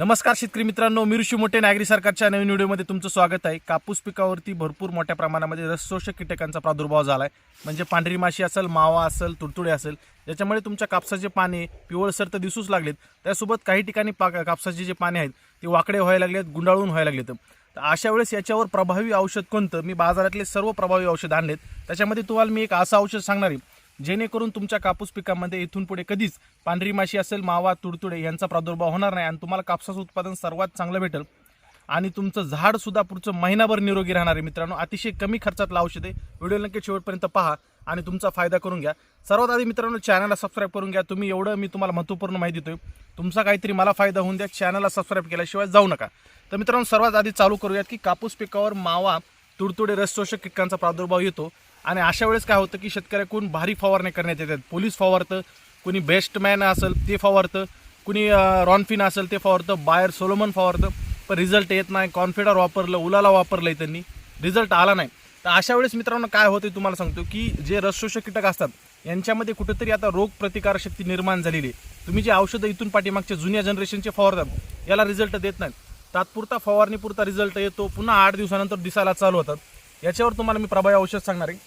नमस्कार शेतकरी मित्रांनो मी ऋषी मोठे नागरी सरकारच्या नवीन व्हिडिओमध्ये तुमचं स्वागत आहे. कापूस पिकावरती भरपूर मोठ्या प्रमाणामध्ये रसशोषक कीटकांचा प्रादुर्भाव झाला आहे म्हणजे पांढरी माशी असेल मावा असेल तुडतुडे असेल ज्याच्यामुळे तुमच्या कापसाचे पाने पिवळसर तर दिसूच लागलेत. त्यासोबत काही ठिकाणी पा कापसाचे जे पाने आहेत ते वाकडे व्हायला लागलेत गुंडाळून व्हायला लागलेत. तर अशा वेळेस याच्यावर प्रभावी औषध कोणतं? मी बाजारातले सर्व प्रभावी औषध आणलेत. त्याच्यामध्ये तुम्हाला मी एक असं औषध सांगणार आहे. जेणेकरून तुमच्या कापूस पिकामध्ये इथून पुढे कधीच पांढरी माशी असेल मावा तुडतुडे यांचा प्रादुर्भाव होणार नाही आणि तुम्हाला कापसाचं उत्पादन सर्वात चांगलं भेटेल. आणि तुमचं झाड सुद्धा पुढचं महिनाभर निरोगी राहणार आहे मित्रांनो. अतिशय कमी खर्चात औषध आहे. व्हिडिओ नक्की शेवटपर्यंत पहा आणि तुमचा फायदा करून घ्या. सर्वात आधी मित्रांनो चॅनलला सबस्क्राईब करून घ्या. तुम्ही एवढं मी तुम्हाला महत्त्वपूर्ण माहिती देतोय. तुमचा काहीतरी मला फायदा होऊन द्या. चॅनलला सबस्क्राईब केल्याशिवाय जाऊ नका. तर मित्रांनो सर्वात आधी चालू करूयात की कापूस पिकावर मावा तुडतुडे रसशोषक कीटकांचा प्रादुर्भाव येतो. आणि अशा वेळेस काय होतं की शेतकऱ्याकडून भारी फवारणी करण्यात येतात. पोलीस फवारतं कुणी बेस्टमॅन असेल ते फवारतं कुणी रॉनफिन असेल ते फवारतं बायर सोलोमन फवारतं. पण रिझल्ट येत नाही कॉन्फिडर वापरलं उलाला वापरलंय त्यांनी. रिझल्ट आला नाही. तर अशा वेळेस मित्रांनो काय होते तुम्हाला सांगतो की जे रसशोषक कीटक असतात यांच्यामध्ये कुठेतरी आता रोग प्रतिकारशक्ती निर्माण झालेली आहे. तुम्ही जे औषधं इथून पाठीमागच्या जुन्या जनरेशनचे फवारतात याला रिझल्ट देत नाहीत. तात्पुरता फवारणीपुरता रिझल्ट येतो. पुन्हा आठ दिवसानंतर दिसायला चालू होतात. याच्यावर तुम्हाला मी प्रभावी औषध सांगणार आहे.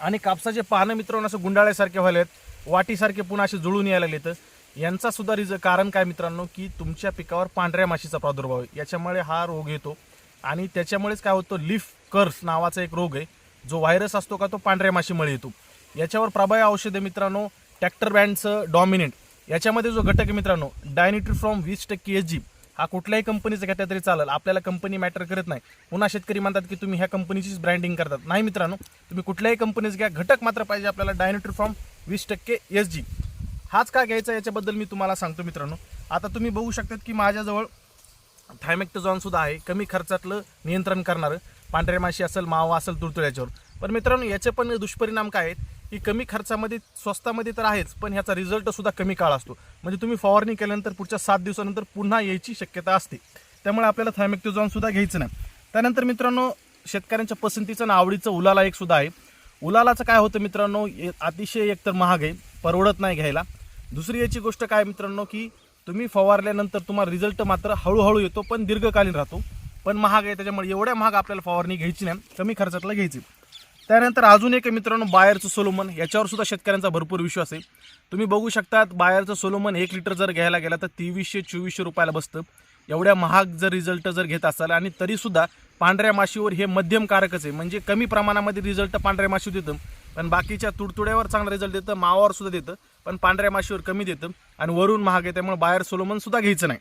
आणि कापसाचे पानं मित्रांनो असं गुंडाळ्यासारखे व्हायला आहेत. वाटीसारखे पुन्हा असे जुळून यायला लागले यांचा सुद्धा रिझ कारण काय मित्रांनो? की तुमच्या पिकावर पांढऱ्या माशीचा प्रादुर्भाव आहे. याच्यामुळे हा रोग येतो. आणि त्याच्यामुळेच काय होतं? लिफ कर्स नावाचा एक रोग आहे. जो व्हायरस असतो का तो पांढऱ्या माशीमुळे येतो. याच्यावर प्रभावी औषध आहे मित्रांनो. ट्रॅक्टर बँडचं डॉमिनेंट. याच्यामध्ये जो घटक आहे मित्रांनो डायनिट्री फ्रॉम वीस टक्के एच जी. हा कुठल्याही कंपनीचा घेतला तरी चालेल. आपल्याला कंपनी मॅटर करत नाही. पुन्हा शेतकरी म्हणतात की तुम्ही ह्या कंपनीचीच ब्रँडिंग करतात. नाही मित्रांनो तुम्ही कुठल्याही कंपनीचं घ्या. घटक मात्र पाहिजे आपल्याला डायनेट्री फॉर्म वीस टक्के एस जी हाच का घ्यायचा? याच्याबद्दल मी तुम्हाला सांगतो मित्रांनो. आता तुम्ही बघू शकतात की माझ्याजवळ थायमेक्टोझॉनसुद्धा आहे. कमी खर्चातलं नियंत्रण करणारं. पांढऱ्या माशी असेल मावा असेल तुरतुर याच्यावर पण मित्रांनो याचे पण दुष्परिणाम काय आहेत? की कमी खर्चामध्ये स्वस्तामध्ये तर आहेच पण ह्याचा रिझल्टसुद्धा कमी काळ असतो. म्हणजे तुम्ही फवारणी केल्यानंतर पुढच्या सात दिवसानंतर पुन्हा यायची शक्यता असते. त्यामुळे आपल्याला थायमेक्टिझॉनसुद्धा घ्यायचं नाही. त्यानंतर मित्रांनो शेतकऱ्यांच्या पसंतीचं आणि आवडीचं उलाला एक सुद्धा आहे. उलालाचं काय होतं मित्रांनो अतिशय एकतर महाग आहे परवडत नाही घ्यायला. दुसरी याची गोष्ट काय मित्रांनो की तुम्ही फवारल्यानंतर तुम्हाला रिझल्ट मात्र हळूहळू येतो पण दीर्घकालीन राहतो. पण महाग आहे त्याच्यामुळे एवढ्या महाग आपल्याला फवारणी घ्यायची नाही कमी खर्चातला घ्यायची. त्यानंतर अजून एक मित्रांनो बायरचं सोलोमन. याच्यावर सुद्धा शेतकऱ्यांचा भरपूर विश्वास आहे. तुम्ही बघू शकतात बायरचं सोलोमन एक लिटर जर घ्यायला गेला तर तेवीसशे चोवीसशे रुपयाला बसतं. एवढ्या महाग जर रिझल्ट जर घेत असाल आणि तरीसुद्धा पांढऱ्या माशीवर हे मध्यम कारकच आहे. म्हणजे कमी प्रमाणामध्ये रिझल्ट पांढऱ्या माशी देतं पण बाकीच्या तुडतुड्यावर चांगला रिझल्ट देतं मावावर सुद्धा देतं पण पांढऱ्या माशीवर कमी देतं आणि वरून महाग आहे त्यामुळे बायर सोलोमन सुद्धा घ्यायचं नाही.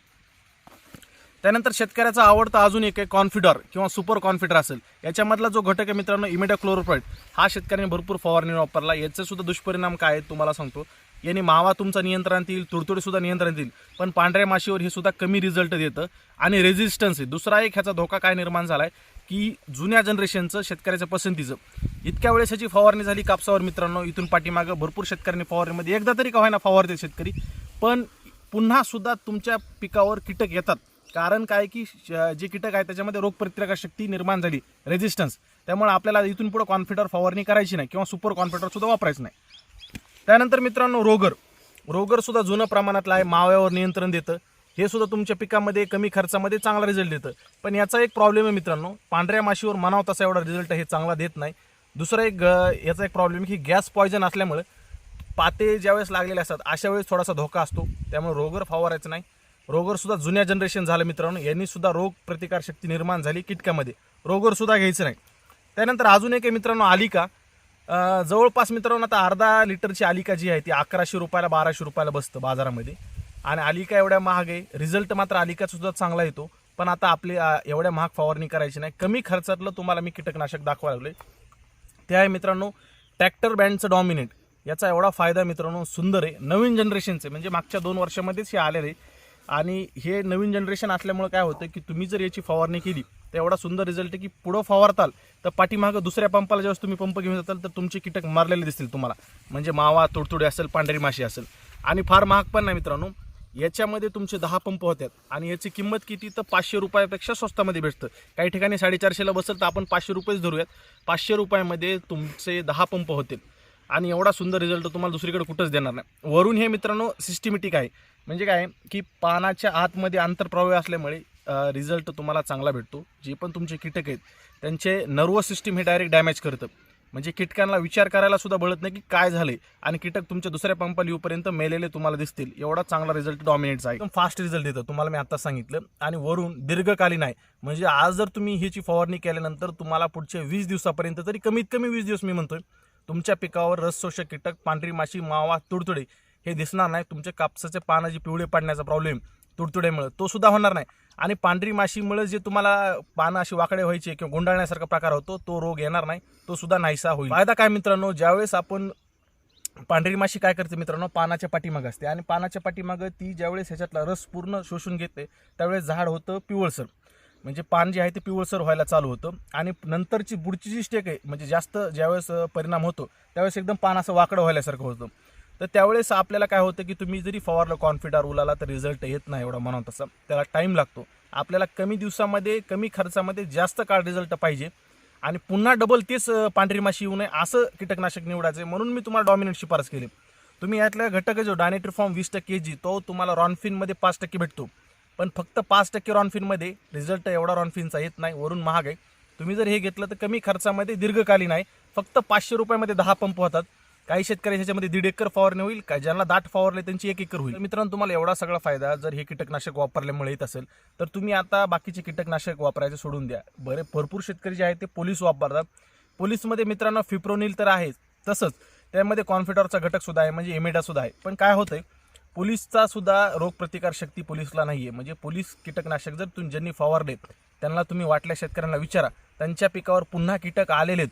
त्यानंतर शेतकऱ्याचा आवडता अजून एक आहे कॉन्फिडर किंवा सुपर कॉन्फिडर असेल. याच्यामधला जो घटक आहे मित्रांनो इमिडाक्लोरोप्राईड हा शेतकऱ्यांनी भरपूर फवारणी वापरला. याचे सुद्धा दुष्परिणाम काय आहेत तुम्हाला सांगतो. याने मावा तुमचा नियंत्रणात येईल तुडतुडे सुद्धा नियंत्रणात येईल. पण पांढऱ्या माशीवर हे सुद्धा कमी रिझल्ट देतं आणि रेझिस्टन्स आहे. दुसरा एक ह्याचा धोका काय निर्माण झाला आहे की जुन्या जनरेशनचं शेतकऱ्याच्या पसंतीचं. इतक्या वेळेस ह्याची फवारणी झाली कापसावर मित्रांनो इथून पाठीमागं भरपूर शेतकऱ्यांनी फवारणीमध्ये एकदा तरी का होईना फवारते शेतकरी. पण पुन्हा सुद्धा तुमच्या पिकावर कीटक येतात. कारण काय की श- जे कीटक आहे त्याच्यामध्ये रोगप्रतिकारक शक्ती निर्माण झाली. रेझिस्टन्स त्यामुळे आपल्याला इथून पुढे कॉन्फिडर फवारणी करायची नाही किंवा सुपर कॉन्फिटर सुद्धा वापरायचं नाही. त्यानंतर मित्रांनो रोगर. रोगर सुद्धा जुनं प्रमाणातलं आहे माव्यावर नियंत्रण देतं. हे सुद्धा तुमच्या पिकामध्ये कमी खर्चामध्ये चांगला रिझल्ट देतं. पण याचा एक प्रॉब्लेम आहे मित्रांनो पांढऱ्या माशीवर मनाव तसा एवढा रिझल्ट हे चांगला देत नाही. दुसरा एक याचा एक प्रॉब्लेम की गॅस पॉयझन असल्यामुळे पाते ज्यावेळेस लागलेले असतात अशा वेळेस थोडासा धोका असतो. त्यामुळे रोगर फवारायचं नाही. रोगर सुद्धा जुन्या जनरेशन झालं मित्रांनो. यांनी सुद्धा रोग प्रतिकारशक्ती निर्माण झाली किटक्यामध्ये रोगर सुद्धा घ्यायचं नाही. त्यानंतर अजून एक आहे मित्रांनो आलिका. जवळपास मित्रांनो आता अर्धा लिटरची आलिका जी आहे ती अकराशे रुपयाला बाराशे रुपयाला बसतं बाजारामध्ये. आणि आलिका एवढ्या महाग आहे. रिझल्ट मात्र आलिका सुद्धा चांगला येतो. पण आता आपली एवढ्या महाग फवारणी करायची नाही. कमी खर्चातलं तुम्हाला मी कीटकनाशक दाखवा लागलोय. ते आहे मित्रांनो ट्रॅक्टर बँडचं डॉमिनेट याचा एवढा फायदा मित्रांनो सुंदर आहे. नवीन जनरेशनचे म्हणजे मागच्या दोन वर्षामध्येच हे आलेले आहे. आणि हे नवीन जनरेशन असल्यामुळे काय होतं की तुम्ही जर याची फवारणी केली तर एवढा सुंदर रिझल्ट आहे की पुढं फवारताल तर पाठीमागं दुसऱ्या पंपाला ज्यावेळेस तुम्ही पंप घेऊन जाताल तर तुमचे कीटक मारलेले दिसतील तुम्हाला. म्हणजे मावा तुडतुडे असेल पांढरी माशी असेल. आणि फार महाग पण नाही मित्रांनो. याच्यामध्ये तुमचे दहा पंप होतात आणि याची किंमत किती? तर पाचशे रुपयापेक्षा स्वस्तामध्ये भेटतं. काही ठिकाणी साडेचारशेला बसेल तर आपण पाचशे रुपयेच धरूयात. पाचशे रुपयामध्ये तुमचे दहा पंप होतील. आणि एवढा सुंदर रिझल्ट तुम्हाला दुसरीकडे कुठंच देणार नाही. वरून हे मित्रांनो सिस्टमॅटिक आहे. म्हणजे काय की पानाच्या आतमध्ये आंतरप्रवाह असल्यामुळे रिझल्ट तुम्हाला चांगला भेटतो. जे पण तुमचे कीटक आहेत त्यांचे नर्वस सिस्टीम हे डायरेक्ट डॅमेज करतं. म्हणजे कीटकांना विचार करायला सुद्धा बळत नाही की काय झाले आणि कीटक तुमच्या दुसऱ्या पंपाला येऊपर्यंत मेलेले तुम्हाला दिसतील. एवढा चांगला रिझल्ट डॉमिनेटचा आहे. एकदम फास्ट रिझल्ट देतं. तुम्हाला मी आता सांगितलं. आणि वरून दीर्घकालीन आहे. म्हणजे आज जर तुम्ही ह्याची फवारणी केल्यानंतर तुम्हाला पुढच्या वीस दिवसापर्यंत तरी कमीत कमी वीस दिवस मी म्हणतोय तुमच्या पिकावर रस शोषक कीटक पांढरी माशी मावा तुडतुडे हे दिसणार नाही. तुमच्या कापसाचे पानं जे पिवळे पडण्याचा प्रॉब्लेम तुडतुड्यामुळे तो सुद्धा होणार नाही. आणि पांढरी माशीमुळे जे तुम्हाला पानं अशी वाकडे व्हायचे किंवा गुंडाळण्यासारखा प्रकार होतो तो रोग येणार नाही. तो सुद्धा नाहीसा होईल. फायदा काय मित्रांनो? ज्यावेळेस आपण पांढरी माशी काय करते मित्रांनो? पानाच्या पाठीमागं असते. आणि पानाच्या पाठीमागं ती ज्यावेळेस ह्याच्यातला रस पूर्ण शोषून घेते त्यावेळेस झाड होतं पिवळसर. म्हणजे पान जे आहे ते पिवळसर व्हायला चालू होतं. आणि नंतरची पुढची जी स्टेक आहे म्हणजे जास्त ज्यावेळेस परिणाम होतो त्यावेळेस एकदम पान असं वाकडं व्हायल्यासारखं होतं. तर त्यावेळेस आपल्याला काय होतं की तुम्ही जरी फवारलं कॉन्फिडर उलाला तर रिझल्ट येत नाही एवढा म्हणून तसा. त्याला टाईम लागतो. आपल्याला कमी दिवसामध्ये कमी खर्चामध्ये जास्त काळ रिझल्ट पाहिजे. आणि पुन्हा डबल तेच पांढरी माशी येऊ नये असं कीटकनाशक निवडायचं आहे म्हणून मी तुम्हाला डॉमिनेट शिफारस केली. तुम्ही यातल्या घटक जो डायनेटर फॉर्म वीस टक्के जी तो तुम्हाला रॉनफिनमध्ये पाच टक्के भेटतो. पण फक्त पाच टक्के रॉनफिनमध्ये रिझल्ट एवढा रॉनफिनचा येत नाही वरून महाग आहे. तुम्ही जर हे घेतलं तर कमी खर्चामध्ये दीर्घकालीन आहे. फक्त पाचशे रुपयामध्ये दहा पंप होतात. काही शेतकरी ह्याच्यामध्ये दीड एकर फवारणी होईल काय ज्यांना दाट फवारले त्यांची एक एकर होईल. मित्रांनो तुम्हाला एवढा सगळा फायदा जर हे कीटकनाशक वापरल्यामुळे येत असेल तर तुम्ही आता बाकीचे कीटकनाशक वापरायचे सोडून द्या. बरे भरपूर शेतकरी जे आहेत ते पोलीस वापरतात. पोलीसमध्ये मित्रांनो फिप्रोनिल तर आहेच. तसंच त्यामध्ये कॉन्फिडरचा घटक सुद्धा आहे म्हणजे एमेडा सुद्धा आहे. पण काय होतंय पोलीसचा सुद्धा रोगप्रतिकार शक्ती पोलीसला आहे म्हणजे पोलीस कीटकनाशक जर तुम्ही ज्यांनी फवारलेत त्यांना तुम्ही वाटल्या शेतकऱ्यांना विचारा त्यांच्या पिकावर पुन्हा कीटक आलेलेत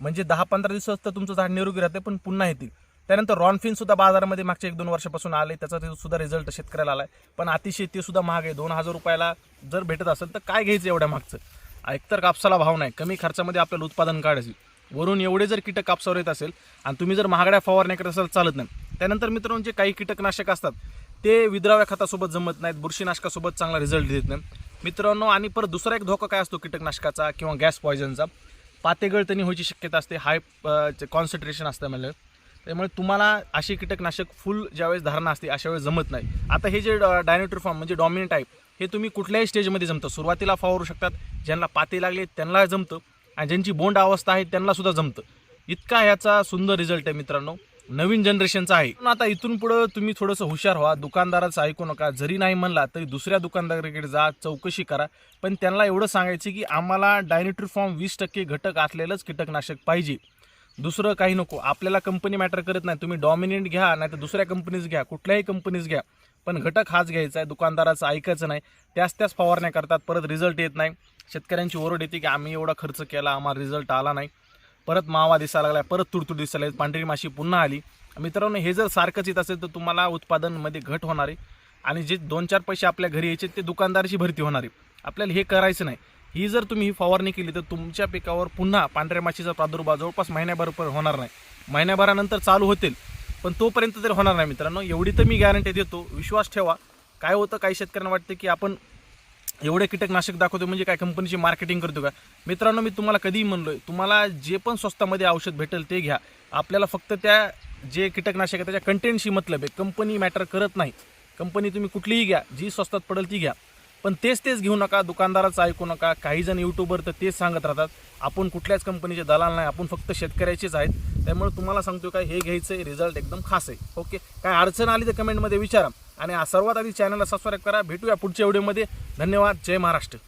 म्हणजे दहा पंधरा दिवस तर तुमचं झाड निरोगी राहते पण पुन्हा येतील. त्यानंतर रॉनफिन सुद्धा बाजारामध्ये मागच्या एक दोन वर्षापासून आले त्याचा ते सुद्धा रिझल्ट शेतकऱ्याला आलाय. पण अतिशय ते सुद्धा महाग आहे. दोन हजार रुपयाला जर भेटत असेल तर काय घ्यायचं एवढ्या मागचं? एकतर कापसाला भाव नाही. कमी खर्चामध्ये आपल्याला उत्पादन काढायचं. वरून एवढे जर कीटक कापसावर येत असेल आणि तुम्ही जर महागड्या फवारण्या करत असाल चालत नाही. त्यानंतर मित्रांनो जे काही कीटकनाशक असतात ते विद्राव्या खतासोबत जमत नाहीत बुरशीनाशकासोबत चांगला रिझल्ट देत नाही मित्रांनो आणि परत दुसरा एक धोका काय असतो कीटकनाशकाचा किंवा गॅस पॉयझनचा पातेगळतणी व्हायची शक्यता असते. हाय कॉन्सन्ट्रेशन असतं म्हणजे त्यामुळे तुम्हाला अशी कीटकनाशक फुल ज्यावेळेस धारणा असते अशा वेळेस जमत नाही. आता हे जे डायनेटर फॉर्म म्हणजे डॉमिनंट टाईप हे तुम्ही कुठल्याही स्टेजमध्ये जमतं. सुरुवातीला फावरू शकतात. ज्यांना पाते लागले त्यांना जमतं. आणि ज्यांची बोंड अवस्था आहे त्यांना सुद्धा जमतं. इतका ह्याचा सुंदर रिझल्ट आहे मित्रांनो. नवीन जनरेशनचा आहे. पण आता इथून पुढं तुम्ही थोडंसं हुशार व्हा. दुकानदाराचं ऐकू नका. जरी नाही म्हणला तरी दुसऱ्या दुकानदाराकडे जा चौकशी करा. पण त्यांना एवढं सांगायचं की आम्हाला डायनेट्री फॉर्म वीस टक्के घटक असलेलंच कीटकनाशक पाहिजे. दुसरं काही नको. आपल्याला कंपनी मॅटर करत नाही. तुम्ही डॉमिनेट घ्या नाही तर दुसऱ्या कंपनीज घ्या. कुठल्याही कंपनीज घ्या. पण घटक हाच घ्यायचा आहे. दुकानदाराचं ऐकायचं नाही. त्याच त्याच फवारण्या करतात. परत रिझल्ट येत नाही. शेतकऱ्यांची ओरड येते की आम्ही एवढा खर्च केला. आम्हाला रिझल्ट आला नाही. परत मावा दिसायला लागला परत तुडतुड दिसायला लागली, पांढरी माशी पुन्हा आली. मित्रांनो हे जर सारखंच येत असेल तर तुम्हाला उत्पादनमध्ये घट होणार आहे. आणि जे दोन चार पैसे आपल्या घरी यायचे ते दुकानदाराची भरती होणार आहे. आपल्याला हे करायचं नाही. ही जर तुम्ही ही फवारणी केली तर तुमच्या पिकावर पुन्हा पांढऱ्या माशीचा प्रादुर्भाव जवळपास महिन्याभर होणार नाही. महिन्याभरानंतर चालू होतील पण तोपर्यंत तरी होणार नाही मित्रांनो. एवढी तर मी गॅरंटी देतो. विश्वास ठेवा. काय होतं काही शेतकऱ्यांना वाटतं की आपण एवढे कीटकनाशक दाखवतो म्हणजे काय कंपनीची मार्केटिंग करतो का? मित्रांनो मी तुम्हाला कधीही म्हणलोय तुम्हाला जे पण स्वस्तामध्ये औषध भेटेल ते घ्या. आपल्याला फक्त त्या जे कीटकनाशक आहे त्याच्या कंटेंटशी मतलब आहे. कंपनी मॅटर करत नाही. कंपनी तुम्ही कुठलीही घ्या जी स्वस्तात पडेल ती घ्या. पण तेच तेच घेऊ नका दुकानदाराचं ऐकू नका काही जण युट्यूबर तर तेच सांगत राहतात आपण कुठल्याच कंपनीचे दलाल नाही आपण फक्त शेतकऱ्याचेच आहेत. त्यामुळे तुम्हाला सांगतो काय हे घ्यायचं आहे रिझल्ट एकदम खास आहे. ओके काय अडचण आली तर कमेंटमध्ये विचारा. आणि सर्वात आधी चॅनलला सबस्क्राईब करा. भेटूया पुढच्या व्हिडिओमध्ये धन्यवाद. जय महाराष्ट्र.